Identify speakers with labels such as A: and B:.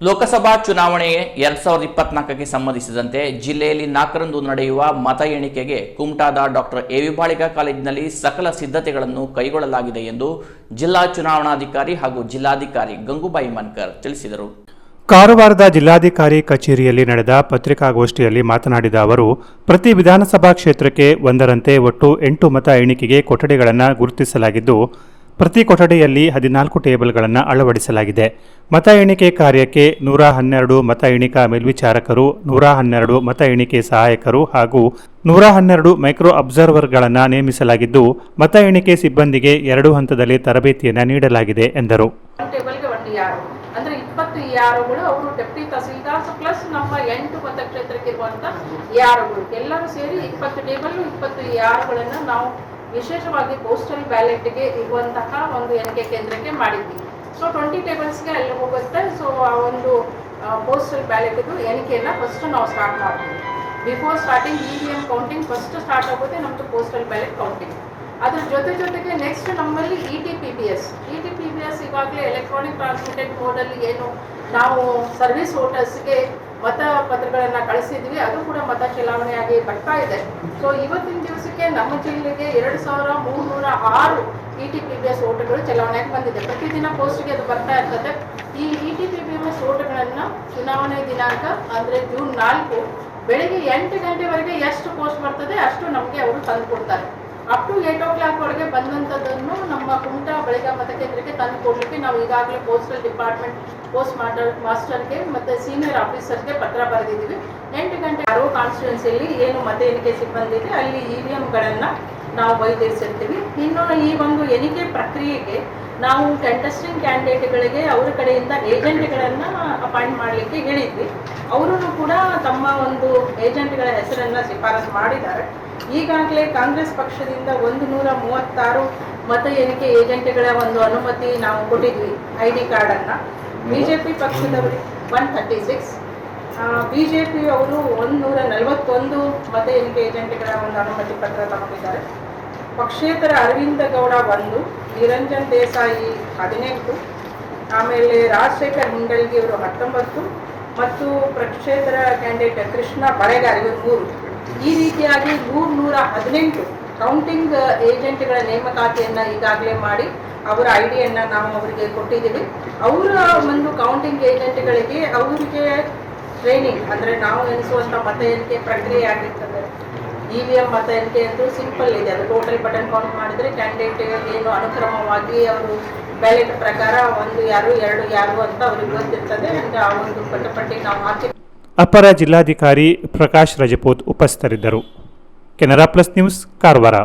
A: ಲೋಕಸಭಾ ಚುನಾವಣೆ ಎರಡ್ ಸಾವಿರದ ಇಪ್ಪತ್ನಾಲ್ಕಕ್ಕೆ ಸಂಬಂಧಿಸಿದಂತೆ ಜಿಲ್ಲೆಯಲ್ಲಿ ನಾಲ್ಕರಂದು ನಡೆಯುವ ಮತ ಎಣಿಕೆಗೆ ಕುಮಟಾದ ಡಾಕ್ಟರ್ ಎ ವಿ ಬಾಳಿಗ ಕಾಲೇಜಿನಲ್ಲಿ ಸಕಲ ಸಿದ್ಧತೆಗಳನ್ನು ಕೈಗೊಳ್ಳಲಾಗಿದೆ ಎಂದು ಜಿಲ್ಲಾ ಚುನಾವಣಾಧಿಕಾರಿ ಹಾಗೂ ಜಿಲ್ಲಾಧಿಕಾರಿ ಗಂಗೂಬಾಯಿ ಮನ್ಕರ್ ತಿಳಿಸಿದರು.
B: ಕಾರವಾರದ ಜಿಲ್ಲಾಧಿಕಾರಿ ಕಚೇರಿಯಲ್ಲಿ ನಡೆದ ಪತ್ರಿಕಾಗೋಷ್ಠಿಯಲ್ಲಿ ಮಾತನಾಡಿದ ಅವರು, ಪ್ರತಿ ವಿಧಾನಸಭಾ ಕ್ಷೇತ್ರಕ್ಕೆ ಒಂದರಂತೆ ಒಟ್ಟು ಎಂಟು ಮತ ಎಣಿಕೆಗೆ ಕೊಠಡಿಗಳನ್ನು ಗುರುತಿಸಲಾಗಿದ್ದು ಪ್ರತಿ ಕೊಠಡಿಯಲ್ಲಿ ಹದಿನಾಲ್ಕು ಟೇಬಲ್ಗಳನ್ನು ಅಳವಡಿಸಲಾಗಿದೆ. ಮತ ಎಣಿಕೆ ಕಾರ್ಯಕ್ಕೆ ನೂರ ಹನ್ನೆರಡು ಮತ ಎಣಿಕಾ ಮೇಲ್ವಿಚಾರಕರು, ನೂರ ಹನ್ನೆರಡು ಮತ ಎಣಿಕೆ ಸಹಾಯಕರು ಹಾಗೂ ನೂರ ಹನ್ನೆರಡು ಮೈಕ್ರೋ ಅಬ್ಸರ್ವರ್ಗಳನ್ನು ನೇಮಿಸಲಾಗಿದ್ದು, ಮತ ಎಣಿಕೆ ಸಿಬ್ಬಂದಿಗೆ ಎರಡು ಹಂತದಲ್ಲಿ ತರಬೇತಿಯನ್ನು ನೀಡಲಾಗಿದೆ ಎಂದರು.
C: ಎಲ್ಲರೂ ಸೇರಿ ಇಪ್ಪತ್ತು ಟೇಬಲ್ ಇಪ್ಪತ್ತು ಯಾರುಗಳನ್ನ ನಾವು ವಿಶೇಷವಾಗಿ ಪೋಸ್ಟಲ್ ಬ್ಯಾಲೆಟ್ಗೆ ಇರುವಂತಹ ಒಂದು ಎಣಿಕೆ ಕೇಂದ್ರಕ್ಕೆ ಮಾಡಿದ್ವಿ. ಸೊ ಟ್ವೆಂಟಿ ಟೇಬಲ್ಸ್ಗೆ ಅಲ್ಲಿ ಹೋಗುತ್ತೆ. ಸೊ ಆ ಒಂದು ಪೋಸ್ಟಲ್ ಬ್ಯಾಲೆಟ್ದು ಎಣಿಕೆಯನ್ನು ಫಸ್ಟ್ ನಾವು ಸ್ಟಾರ್ಟ್ ಮಾಡ್ತೀವಿ. Before starting E V M counting first start ಆಗುತ್ತೆ ನಮ್ಮದು ಪೋಸ್ಟಲ್ ಬ್ಯಾಲೆಟ್ ಕೌಂಟಿಂಗ್ ಅದ್ರ ಜೊತೆ ಜೊತೆಗೆ ನೆಕ್ಸ್ಟ್ ನಮ್ಮಲ್ಲಿ E T P B S E P ಇವಾಗಲೇ ಎಲೆಕ್ಟ್ರಾನಿಕ್ ಟ್ರಾನ್ಸ್ಮಿಟೆಡ್ ಮೋಡಲ್ಲಿ ಏನು ನಾವು ಸರ್ವಿಸ್ ವೋಟರ್ಸ್ಗೆ ಮತ ಪತ್ರಗಳನ್ನು ಕಳಿಸಿದ್ವಿ, ಅದು ಕೂಡ ಮತ ಚಲಾವಣೆಯಾಗಿ ಬರ್ತಾ ಇದೆ. ಸೊ ಇವತ್ತಿನ ದಿವಸಕ್ಕೆ ನಮ್ಮ ಜಿಲ್ಲೆಗೆ ಎರಡು ಸಾವಿರ ಮೂರ್ನೂರ ಆರು E T P B S ಓಟುಗಳು ಚಲಾವಣೆಯಾಗಿ ಬಂದಿದೆ. ಪ್ರತಿದಿನ ಪೋಸ್ಟ್ಗೆ ಅದು ಬರ್ತಾ ಇರ್ತದೆ. ಈ E T P B S ಓಟುಗಳನ್ನು ಚುನಾವಣೆ ದಿನಾಂಕ ಅಂದರೆ ಜೂನ್ ನಾಲ್ಕು ಬೆಳಿಗ್ಗೆ ಎಂಟು ಗಂಟೆವರೆಗೆ ಎಷ್ಟು ಪೋಸ್ಟ್ ಬರ್ತದೆ ಅಷ್ಟು ನಮಗೆ ಅವರು ತಂದು ಕೊಡ್ತಾರೆ. Up to eight o'clock ಒಳಗೆ ಬಂದಂಥದ್ದನ್ನು ನಮ್ಮ ಕುಮಟಾ ಮತ ಮತಕೇಂದ್ರಕ್ಕೆ ತಂದು ಕೊಡಲಿಕ್ಕೆ ನಾವು ಈಗಾಗಲೇ ಪೋಸ್ಟಲ್ ಡಿಪಾರ್ಟ್ಮೆಂಟ್ ಪೋಸ್ಟ್ ಮಾಸ್ಟರ್ ಮಾಸ್ಟರ್ಗೆ ಮತ್ತು ಸೀನಿಯರ್ ಆಫೀಸರ್ಗೆ ಪತ್ರ ಬರೆದಿದ್ದೀವಿ. ಎಂಟು ಗಂಟೆ ಆರೋ ಕಾನ್ಸ್ಟಿಟ್ಯೂನ್ಸಿಯಲ್ಲಿ ಏನು ಮತ ಎಣಿಕೆ ಸಿಬ್ಬಂದಿ ಇದೆ, ಅಲ್ಲಿ ಇ ವಿ ಎಮ್ಗಳನ್ನು ನಾವು ಬೈದಿರಿಸಿರ್ತೀವಿ ಇನ್ನು ಈ ಒಂದು ಎಣಿಕೆ ಪ್ರಕ್ರಿಯೆಗೆ ನಾವು ಕಂಟೆಸ್ಟಿಂಗ್ ಕ್ಯಾಂಡಿಡೇಟ್ಗಳಿಗೆ ಅವರ ಕಡೆಯಿಂದ ಏಜೆಂಟ್ಗಳನ್ನ ಅಪಾಯಿಂಟ್ ಮಾಡಲಿಕ್ಕೆ ಹೇಳಿದ್ವಿ. ಅವರು ಕೂಡ ತಮ್ಮ ಒಂದು ಏಜೆಂಟ್ಗಳ ಹೆಸರನ್ನ ಶಿಫಾರಸು ಮಾಡಿದ್ದಾರೆ. ಈಗಾಗಲೇ ಕಾಂಗ್ರೆಸ್ ಪಕ್ಷದಿಂದ ಒಂದು ನೂರ ಮೂವತ್ತಾರು ಮತ ಎಣಿಕೆ ಏಜೆಂಟ್ಗಳ ಒಂದು ಅನುಮತಿ ನಾವು ಕೊಟ್ಟಿದ್ವಿ ಐ ಡಿ ಕಾರ್ಡನ್ನು. B J P ಪಕ್ಷದವರಿಗೆ one thirty six B J P ಅವರು ಒಂದು ನೂರ ನಲವತ್ತೊಂದು ಮತ ಎಣಿಕೆ ಏಜೆಂಟ್ಗಳ ಒಂದು ಅನುಮತಿ ಪತ್ರ ತಗೊಂಡಿದ್ದಾರೆ. ಪಕ್ಷೇತರ ಅರವಿಂದ ಗೌಡ ಒಂದು ನಿರಂಜನ್ ದೇಸಾಯಿ ಹದಿನೆಂಟು, ಆಮೇಲೆ ರಾಜಶೇಖರ್ ಹಿಂಗಳಿಗೆ ಅವರು ಹತ್ತೊಂಬತ್ತು ಮತ್ತು ಪಕ್ಷೇತರ ಕ್ಯಾಂಡಿಡೇಟ್ ಕೃಷ್ಣ ಬರೆಗಾರ್ ಇವರು ಮೂರು. ಈ ರೀತಿಯಾಗಿ ನೂರ ನೂರ ಹದಿನೆಂಟು ಕೌಂಟಿಂಗ್ ಏಜೆಂಟ್ಗಳ ನೇಮಕಾತಿಯನ್ನು ಈಗಾಗಲೇ ಮಾಡಿ ಅವರ ಐಡಿಯನ್ನು ಡಿಯನ್ನು ನಾವು ಅವರಿಗೆ ಕೊಟ್ಟಿದ್ದೀವಿ. ಅವರ ಒಂದು ಕೌಂಟಿಂಗ್ ಏಜೆಂಟ್ಗಳಿಗೆ ಅವರಿಗೆ ಟ್ರೈನಿಂಗ್ ಅಂದರೆ ನಾವು ಎನಿಸುವಂಥ ಮತ ಎಣಿಕೆ ಪ್ರಕ್ರಿಯೆ ಆಗಿರ್ತದೆ. ಇ ವಿ ಎಂ ಮತ ಎಣಿಕೆ ಅಂತೂ ಸಿಂಪಲ್ ಇದೆ. ಅದು ಟೋಟಲ್ ಬಟನ್ ಕೌಂಟ್ ಮಾಡಿದ್ರೆ ಕ್ಯಾಂಡಿಡೇಟ್ ಏನು ಅನುಕ್ರಮವಾಗಿ ಅವರು ಬ್ಯಾಲೆಟ್ ಪ್ರಕಾರ ಒಂದು ಯಾರು, ಎರಡು ಯಾರು ಅಂತ ಅವ್ರಿಗೆ ಗೊತ್ತಿರ್ತದೆ. ಅಂತ ಆ ಒಂದು ಪಟ್ಟಪಟ್ಟಿ ನಾವು ಹಾಕಿ
B: ಅಪರ ಜಿಲ್ಲಾಧಿಕಾರಿ ಪ್ರಕಾಶ್ ರಜಪೂತ್ ಉಪಸ್ಥಿತರಿದ್ದರು. Canara plus news, Karwar.